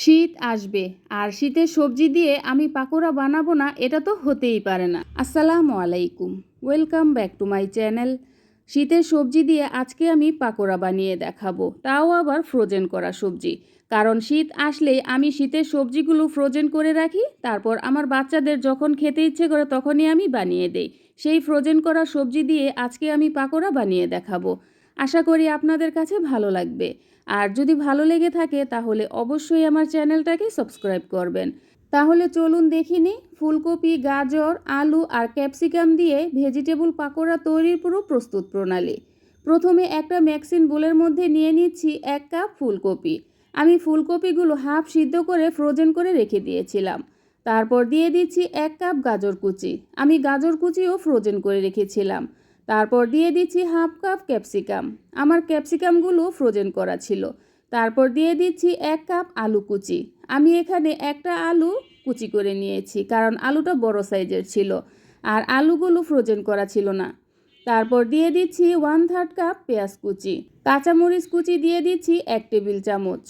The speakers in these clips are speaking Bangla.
শীত আসবে। আর শীতের সবজি দিয়ে আমি পাকোড়া বানাবো না, এটা তো হতেই পারে না। আসসালামু আলাইকুম। Welcome back to my channel. শীতের সবজি দিয়ে আজকে আমি পাকোড়া বানিয়ে দেখাবো। তাও আবার ফ্রোজেন করা সবজি। কারণ শীত আসলেই আমি শীতের সবজিগুলো ফ্রোজেন করে রাখি, তারপর আমার বাচ্চাদের যখন খেতে ইচ্ছে করে তখনই আমি বানিয়ে দেই। সেই ফ্রোজেন করা সবজি দিয়ে আজকে আমি পাকোড়া বানিয়ে দেখাবো। আশা করি আপনাদের কাছে ভালো লাগবে। আর যদি ভালো লেগে থাকে, তাহলে অবশ্যই আমার চ্যানেলটাকে সাবস্ক্রাইব করবেন। তাহলে চলুন দেখিনি ফুলকপি, গাজর, আলু আর ক্যাপসিকাম দিয়ে ভেজিটেবল পাকোড়া তৈরির পুরো প্রস্তুত প্রণালী। প্রথমে একটা ম্যাক্সিন বোলের মধ্যে নিয়ে নিচ্ছি এক কাপ ফুলকপি। আমি ফুলকপিগুলো হাফ সিদ্ধ করে ফ্রোজেন করে রেখে দিয়েছিলাম। তারপর দিয়ে দিচ্ছি এক কাপ গাজর কুচি। আমি গাজর কুচিও ফ্রোজেন করে রেখেছিলাম। তারপর দিয়ে দিচ্ছি হাফ কাপ ক্যাপসিকাম। আমার ক্যাপসিকামগুলো ফ্রোজেন করা ছিল। তারপর দিয়ে দিচ্ছি এক কাপ আলু কুচি। আমি এখানে একটা আলু কুচি করে নিয়েছি, কারণ আলুটা বড় সাইজের ছিল আর আলুগুলো ফ্রোজেন করা ছিল না। তারপর দিয়ে দিচ্ছি ওয়ান থার্ড কাপ পেঁয়াজ কুচি। কাঁচামরিচ কুচি দিয়ে দিচ্ছি এক টেবিল চামচ।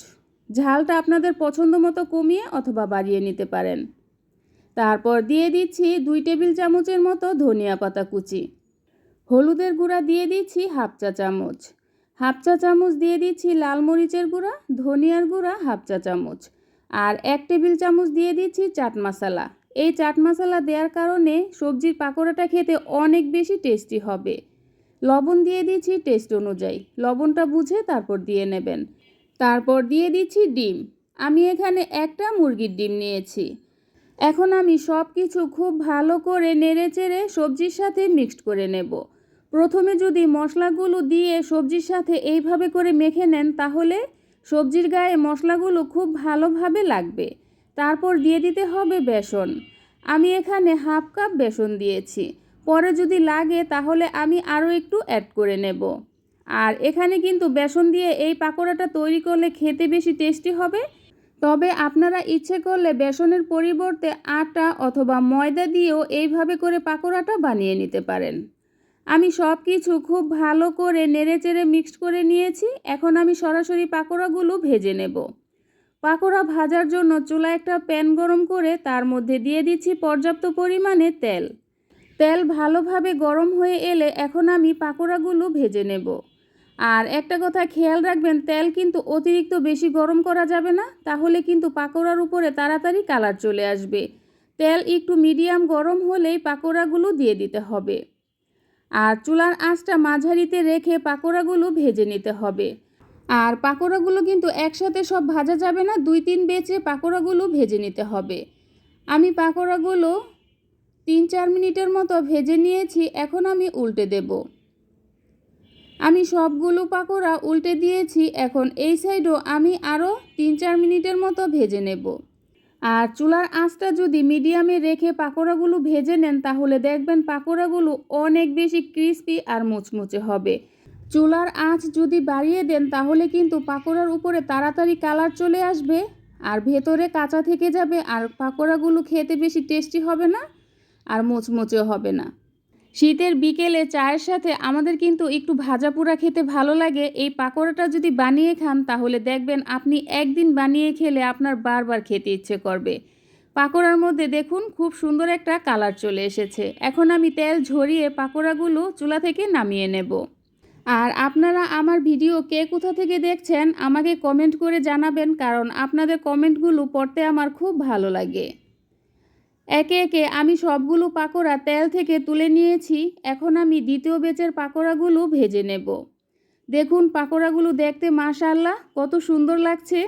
ঝালটা আপনাদের পছন্দ মতো কমিয়ে অথবা বাড়িয়ে নিতে পারেন। তারপর দিয়ে দিচ্ছি দুই টেবিল চামচের মতো ধনিয়া পাতা কুচি। হলুদের গুঁড়া দিয়ে দিচ্ছি হাফ চা চামচ। হাফ চা চামচ দিয়ে দিচ্ছি লাল মরিচের গুঁড়া, ধনিয়ার গুঁড়া, হাফ চা চামচ। আর এক টেবিল চামচ দিয়ে দিচ্ছি চাট মশলা। এই চাট মশলা দেওয়ার কারণে সবজির পাকোড়াটা খেতে অনেক বেশি টেস্টি হবে। লবণ দিয়ে দিচ্ছি টেস্ট অনুযায়ী। লবণটা বুঝে তারপর দিয়ে নেবেন। তারপর দিয়ে দিচ্ছি ডিম। আমি এখানে একটা মুরগির ডিম নিয়েছি। এখন আমি সব কিছু খুব ভালো করে নেড়ে চেড়ে সবজির সাথে মিক্সড করে নেব। প্রথমে যদি মশলাগুলো দিয়ে সবজির সাথে এইভাবে করে মেখে নেন, তাহলে সবজির গায়ে মশলাগুলো খুব ভালোভাবে লাগবে। তারপর দিয়ে দিতে হবে বেসন। আমি এখানে হাফ কাপ বেসন দিয়েছি। পরে যদি লাগে, তাহলে আমি আরও একটু অ্যাড করে নেব। আর এখানে কিন্তু বেসন দিয়ে এই পাকোড়াটা তৈরি করলে খেতে বেশি টেস্টি হবে। তবে আপনারা ইচ্ছে করলে বেসনের পরিবর্তে আটা অথবা ময়দা দিয়েও এইভাবে করে পাকোড়াটা বানিয়ে নিতে পারেন। আমি সব কিছু খুব ভালো করে নেড়েচেড়ে মিক্সড করে নিয়েছি। এখন আমি সরাসরি পাকোড়াগুলো ভেজে নেব। পাকোড়া ভাজার জন্য চুলা একটা প্যান গরম করে তার মধ্যে দিয়ে দিচ্ছি পর্যাপ্ত পরিমাণে তেল। তেল ভালোভাবে গরম হয়ে এলে এখন আমি পাকোড়াগুলো ভেজে নেব। আর একটা কথা খেয়াল রাখবেন, তেল কিন্তু অতিরিক্ত বেশি গরম করা যাবে না, তাহলে কিন্তু পাকোড়ার উপরে তাড়াতাড়ি কালার চলে আসবে। তেল একটু মিডিয়াম গরম হলেই পাকোড়াগুলো দিয়ে দিতে হবে। আর চুলার আঁচটা মাঝারিতে রেখে পাকোড়াগুলো ভেজে নিতে হবে। আর পাকোড়াগুলো কিন্তু একসাথে সব ভাজা যাবে না দুই তিন বেচে পাকোড়াগুলো ভেজে নিতে হবে। আমি পাকোড়াগুলো তিন চার মিনিটের মতো ভেজে নিয়েছি, এখন আমি উল্টে দেব। আমি সবগুলো পাকোড়া উল্টে দিয়েছি, এখন এই সাইডও আমি আরও তিন চার মিনিটের মতো ভেজে নেব। আর চুলার আঁচটা যদি মিডিয়ামে রেখে পাকোড়াগুলো ভেজে নেন, তাহলে দেখবেন পাকোড়াগুলো অনেক বেশি ক্রিস্পি আর মুচমুচে হবে। চুলার আঁচ যদি বাড়িয়ে দেন, তাহলে কিন্তু পাকোড়ার উপরে তাড়াতাড়ি কালার চলে আসবে আর ভেতরে কাঁচা থেকে যাবে আর পাকোড়াগুলো খেতে বেশি টেস্টি হবে না আর মুচমুচে হবে না। শীতের বিকেলে চায়ের সাথে আমাদের কিন্তু একটু ভাজা পোড়া খেতে ভালো লাগে। এই পাকোড়াটা যদি বানিয়ে খান, তাহলে দেখবেন আপনি একদিন বানিয়ে খেলে আপনার বারবার খেতে ইচ্ছে করবে। পাকোড়ার মধ্যে দেখুন, খুব সুন্দর একটা কালার চলে এসেছে। এখন আমি তেল ঝরিয়ে পাকোড়াগুলো চুলা থেকে নামিয়ে নেব। আর আপনারা আমার ভিডিও কে কোথা থেকে দেখছেন, আমাকে কমেন্ট করে জানাবেন, কারণ আপনাদের কমেন্টগুলো পড়তে আমার খুব ভালো লাগে। একে একে আমি সবগুলো পাকোড়া তেল থেকে তুলে নিয়েছি, এখন আমি দ্বিতীয় বেচের পাকোড়াগুলো ভেজে নেব। দেখুন পাকোড়াগুলো দেখতে মাশাল্লাহ কত সুন্দর লাগছে।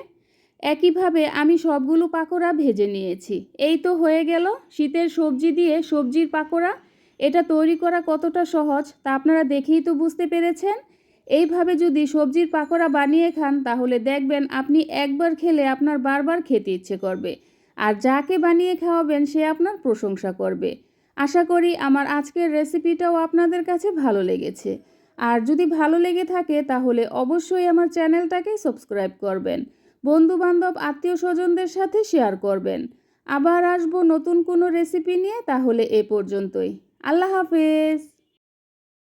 একইভাবে আমি সবগুলো পাকোড়া ভেজে নিয়েছি। এই তো হয়ে গেল শীতের সবজি দিয়ে সবজির পাকোড়া। এটা তৈরি করা কতটা সহজ তা আপনারা দেখেই তো বুঝতে পেরেছেন। এইভাবে যদি সবজির পাকোড়া বানিয়ে খান তাহলে দেখবেন আপনি একবার খেলে আপনার বারবার খেতে ইচ্ছে করবে। আর যাকে বানিয়ে খাওয়াবেন সে আপনার প্রশংসা করবে। আশা করি আমার আজকের রেসিপিটাও আপনাদের কাছে ভালো লেগেছে। আর যদি ভালো লেগে থাকে তাহলে অবশ্যই আমার চ্যানেলটাকে সাবস্ক্রাইব করবেন। বন্ধু বান্ধব আত্মীয় স্বজনদের সাথে শেয়ার করবেন। আবার আসব নতুন কোনো রেসিপি নিয়ে তাহলে এ পর্যন্তই। আল্লাহ হাফেজ।